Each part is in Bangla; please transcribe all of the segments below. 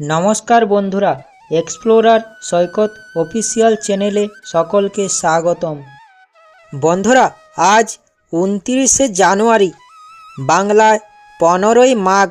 নমস্কার বন্ধুরা এক্সপ্লোরার সৈকত অফিসিয়াল চ্যানেলে সকলকে স্বাগতম। বন্ধুরা, আজ উনত্রিশে জানুয়ারি, বাংলায় পনেরোই মাঘ,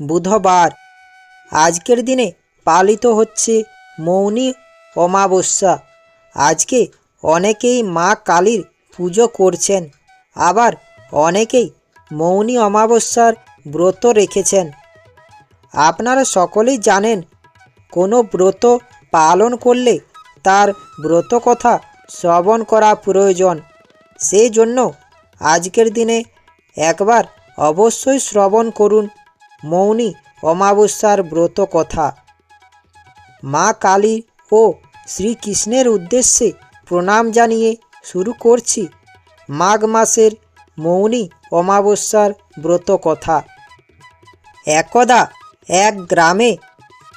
বুধবার। আজকের দিনে পালিত হচ্ছে মৌনী অমাবস্যা। আজকে অনেকেই মা কালীর পুজো করছেন, আবার অনেকেই মৌনী অমাবস্যার ব্রত রেখেছেন। আপনারা সকলেই জানেন, কোনো ব্রত পালন করলে তার ব্রত কথা শ্রবণ করা প্রয়োজন। সেই জন্য আজকের দিনে একবার অবশ্যই শ্রবণ করুন মৌনী অমাবস্যার ব্রত কথা। মা কালী ও শ্রীকৃষ্ণের উদ্দেশ্যে প্রণাম জানিয়ে শুরু করছি মাঘ মাসের মৌনী অমাবস্যার ব্রত কথা। একদা এক গ্রামে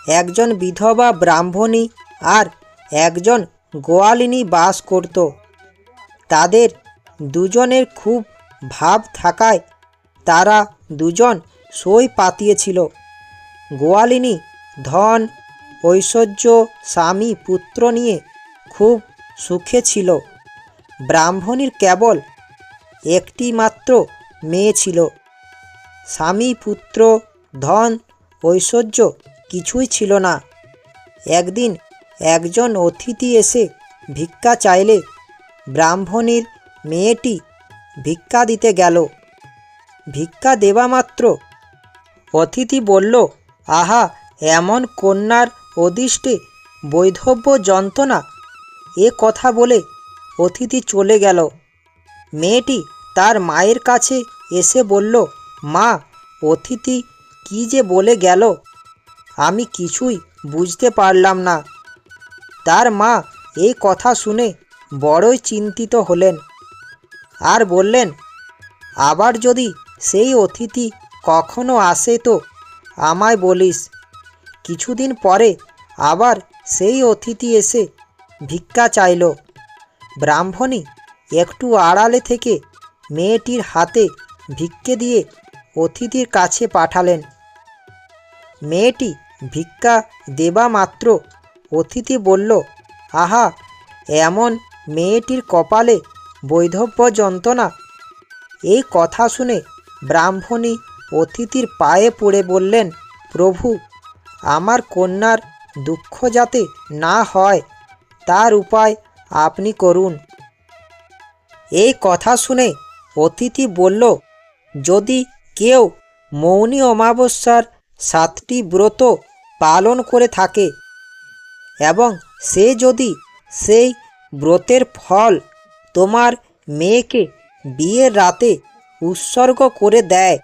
একজন বিধবা ব্রাহ্মণী আর একজন গোয়ালিনী বাস করত। তাদের দুজনের খুব ভাব থাকায় তারা দুজন সই পাতিয়েছিল। গোয়ালিনী ধন, ঐশ্বর্য, স্বামী, পুত্র নিয়ে খুব সুখে ছিল। ব্রাহ্মণীর কেবল একটি মাত্র মেয়ে ছিল। স্বামী, পুত্র, ধন ঐশ্বর্য কিছুই ছিল না। একদিন একজন অতিথি এসে ভিক্ষা চাইলে ব্রাহ্মণীর মেয়েটি ভিক্ষা দিতে গেল। ভিক্ষা দেওয়া মাত্র। অতিথি বলল, আহা, এমন কন্যার অদিষ্টে বৈধব্য যন্ত্রণা। এ কথা বলে অতিথি চলে গেল। মেয়েটি তার মায়ের কাছে এসে বলল, মা, অতিথি কি যে বলে গেল? আমি কিছুই বুঝতে পারলাম না। তার মা এই কথা শুনে বড়ই চিন্তিত হলেন আর বললেন, আবার যদি সেই অতিথি কখনো আসে তো আমায় বলিস। কিছুদিন পরে আবার সেই অতিথি এসে ভিক্ষা চাইল। ব্রাহ্মণী একটু আড়ালে থেকে মেয়েটির হাতে ভিক্ষে দিয়ে অতিথির কাছে পাঠালেন। মেয়েটি ভিক্ষা দেবা মাত্র। অতিথি বলল, আহা, এমন মেয়েটির কপালে বৈধব্য যন্ত্রণা? এই কথা শুনে ব্রাহ্মণী অতিথির পায়ে পড়ে বললেন, প্রভু, আমার কন্যার দুঃখ যাতে না হয়, তার উপায় আপনি করুন। এই কথা শুনে অতিথি বলল, যদি কেউ মৌনী অমাবস্যার সাতটি ব্রত পালন করে থাকে এবং সে যদি সেই ব্রতের ফল তোমার মেয়েকে বিয়ের রাতে উৎসর্গ করে দেয়,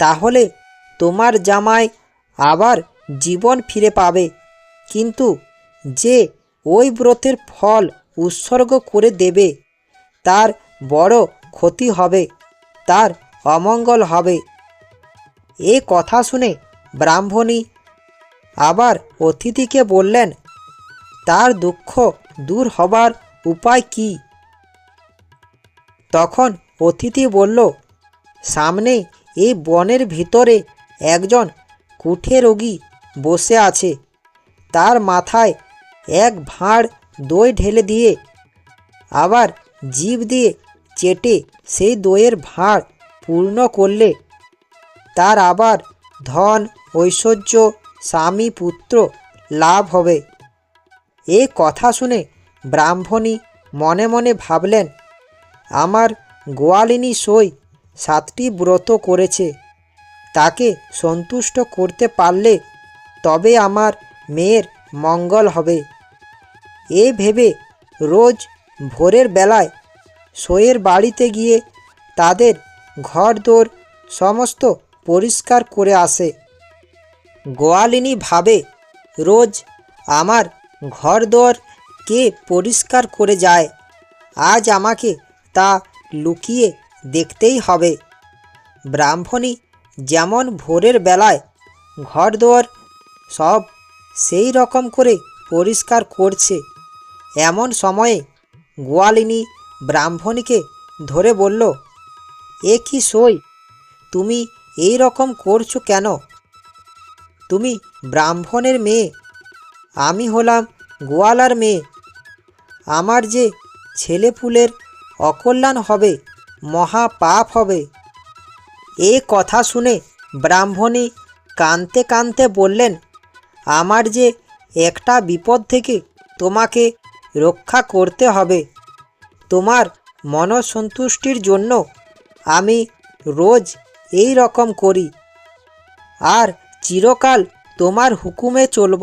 তাহলে তোমার জামাই আবার জীবন ফিরে পাবে। কিন্তু যে ওই ব্রতের ফল উৎসর্গ করে দেবে, তার বড় ক্ষতি হবে, তার অমঙ্গল হবে। এ কথা শুনে ব্রাহ্মণী। আবার অতিথিকে বললেন, তার দুঃখ দূর হবার উপায় কি? তখন অতিথি বলল, সামনে এই বনের ভিতরে একজন কুঠে রোগী বসে আছে। তার মাথায় এক ভাঁড় দই ঢেলে দিয়ে, আবার জিভ দিয়ে চেটে সেই দইয়ের ভাঁড় পূর্ণ করলে, তার আবার ধন ঐশ্বর্য স্বামী পুত্র লাভ হবে। এ কথা শুনে ব্রাহ্মণী মনে মনে ভাবলেন, আমার গোয়ালিনী সই সাতটি ব্রত করেছে। তাকে সন্তুষ্ট করতে পারলে তবে আমার মেয়ের মঙ্গল হবে। এ ভেবে রোজ ভোরের বেলায় সইয়ের বাড়িতে গিয়ে তাদের ঘরদোর সমস্ত পরিষ্কার করে আসে। গোয়ালিনী ভাবে, রোজ আমার ঘরদোর কে পরিষ্কার করে যায়? আজ আমাকে তা লুকিয়ে দেখতেই হবে। ব্রাহ্মণী যেমন ভোরের বেলায় ঘরদোর সব সেই রকম করে পরিষ্কার করছে, এমন সময়ে গোয়ালিনী ব্রাহ্মণীকে ধরে বলল, এ কি সই? তুমি এই রকম করছ কেন? তুমি ব্রাহ্মণের মেয়ে। আমি হলাম গোয়ালার মেয়ে। আমার যে ছেলেপুলের অকল্যাণ হবে মহা পাপ হবে। এ কথা শুনে ব্রাহ্মণী কানতে কানতে বললেন, আমার যে একটা বিপদ থেকে তোমাকে রক্ষা করতে হবে, তোমার মনসন্তুষ্টির জন্য আমি রোজ এই রকম করি। আর চিরকাল তোমার হুকুমে চলব।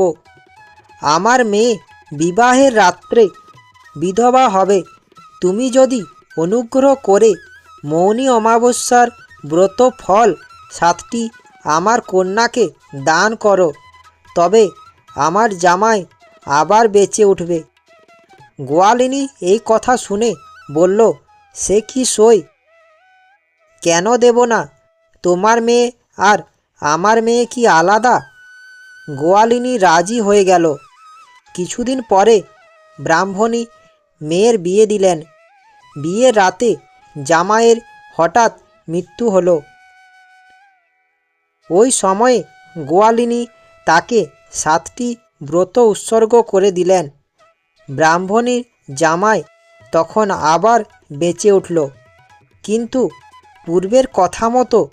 আমার মেয়ে বিবাহের রাত্রে বিধবা হবে। তুমি যদি অনুগ্রহ করে মৌনী অমাবস্যার ব্রত ফল সাতটি আমার কন্যাকে দান করো, তবে আমার জামাই আবার বেঁচে উঠবে। গোয়ালিনী এই কথা শুনে বলল, সে কি সই? কেন দেব না? তোমার মেয়ে আর আমার মেয়ে কি আলাদা? গোয়ালিনী রাজি হয়ে গেল। কিছুদিন পরে ব্রাহ্মণী মেয়ের বিয়ে দিলেন। বিয়ের রাতে জামাইয়ের হঠাৎ মৃত্যু হলো। ওই সময়ে গোয়ালিনী তাকে সাতটি ব্রত উৎসর্গ করে দিলেন। ব্রাহ্মণীর জামাই তখন আবার বেঁচে উঠল। কিন্তু পূর্বের কথা মতো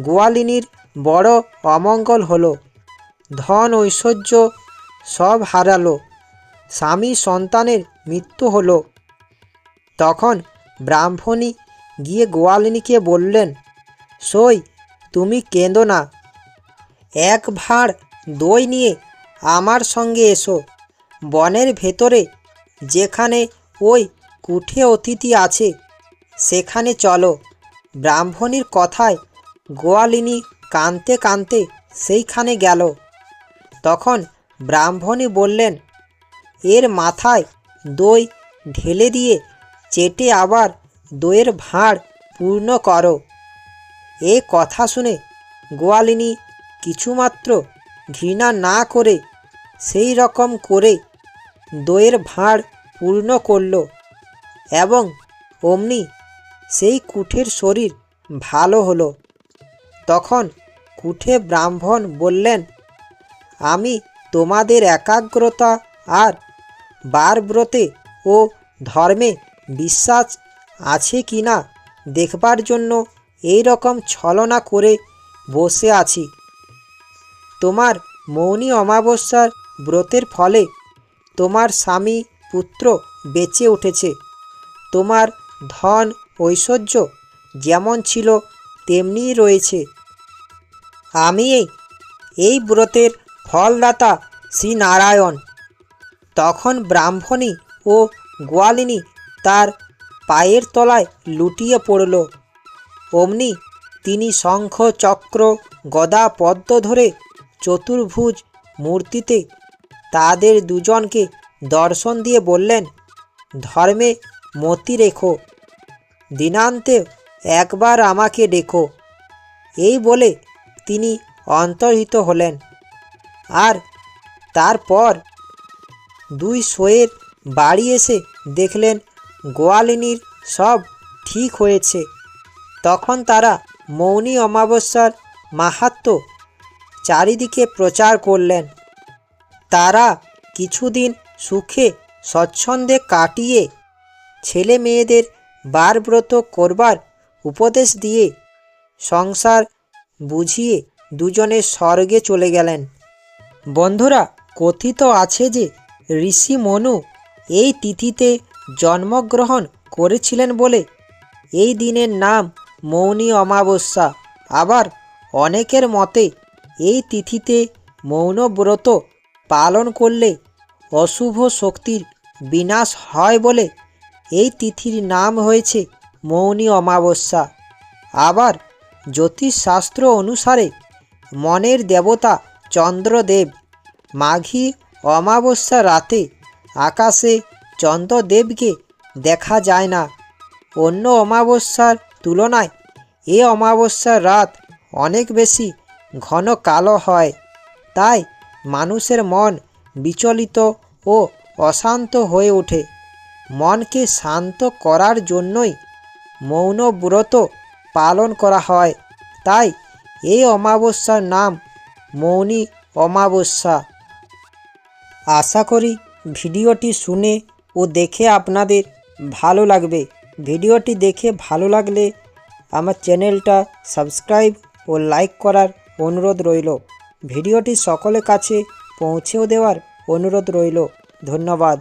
গোয়ালিনীর বড় অমঙ্গল হলো, ধন ঐশ্বর্য সব হারালো, স্বামী সন্তানের মৃত্যু হলো। তখন ব্রাহ্মণী গিয়ে গোয়ালিনীকে বললেন, সই, তুমি কেঁদো না। এক ভাঁড় দই নিয়ে আমার সঙ্গে এসো। বনের ভেতরে যেখানে ওই কুঠে অতিথি আছে, সেখানে চলো। ব্রাহ্মণীর কথায় গোয়ালিনী কানতে কানতে সেইখানে গেল। তখন ব্রাহ্মণী বললেন, এর মাথায় দই ঢেলে দিয়ে চেটে আবার দইয়ের ভাঁড় পূর্ণ করো। এ কথা শুনে গোয়ালিনী কিছুমাত্র ঘৃণা না করে সেই রকম করে দইয়ের ভাঁড় পূর্ণ করল এবং অমনি সেই কুঠের শরীর ভালো হলো। তখন কুঠে ব্রাহ্মণ বললেন, আমি তোমাদের একাগ্রতা আর বারব্রতে ও ধর্মে বিশ্বাস আছে কি না দেখবার জন্য এই রকম ছলনা করে বসে আছি। তোমার মৌনী অমাবস্যার ব্রতের ফলে তোমার স্বামী পুত্র বেঁচে উঠেছে। তোমার ধন ঐশ্বর্য যেমন ছিল তেমনিই রয়েছে। আমি এই ব্রতের ফলদাতা শ্রী নারায়ণ তখন ব্রাহ্মণী ও গোয়ালিনী তার পায়ের তলায় লুটিয়ে পড়ল। অমনি তিনি শঙ্খ, চক্র, গদা, পদ্ম ধরে চতুর্ভুজ মূর্তিতে তাদের দুজনকে দর্শন দিয়ে বললেন, ধর্মে মতি রেখো। দিনান্তে একবার আমাকে ডেকো। এই বলে তিনি অন্তর্হিত হলেন। আর তারপর দুই শোয়ের বাড়ি এসে দেখলেন গোয়ালিনীর সব ঠিক হয়েছে। তখন তারা মৌনী অমাবস্যার মাহাত্ম চারিদিকে প্রচার করলেন। তারা কিছুদিন সুখে স্বচ্ছন্দে কাটিয়ে ছেলে মেয়েদের বারব্রত করবার উপদেশ দিয়ে সংসার বুঝিয়ে দুজনে স্বর্গে চলে গেলেন। বন্ধুরা, কথিত আছে যে ঋষি মনু এই তিথিতে জন্মগ্রহণ করেছিলেন বলে এই দিনের নাম মৌনী অমাবস্যা। আবার অনেকের মতে এই তিথিতে মৌনব্রত পালন করলে অশুভ শক্তির বিনাশ হয় বলে এই তিথির নাম হয়েছে মৌনী অমাবস্যা। আবার জ্যোতিষশাস্ত্র অনুসারে মনের দেবতা চন্দ্রদেব। মাঘী অমাবস্যা রাতে আকাশে চন্দ্রদেবকে দেখা যায় না। অন্য অমাবস্যার তুলনায় এ অমাবস্যার রাত অনেক বেশি ঘন কালো হয়। তাই মানুষের মন বিচলিত ও অশান্ত হয়ে ওঠে। মনকে শান্ত করার জন্যই মৌন ব্রত পালন করা হয়। তাই এই অমাবস্যার নাম মৌনী অমাবস্যা। আশা করি ভিডিওটি শুনে ও দেখে আপনাদের ভালো লাগবে। ভিডিওটি দেখে ভালো লাগলে আমার চ্যানেলটা সাবস্ক্রাইব ও লাইক করার অনুরোধ রইল। ভিডিওটি সকলের কাছে পৌঁছেও দেওয়ার অনুরোধ রইল। ধন্যবাদ।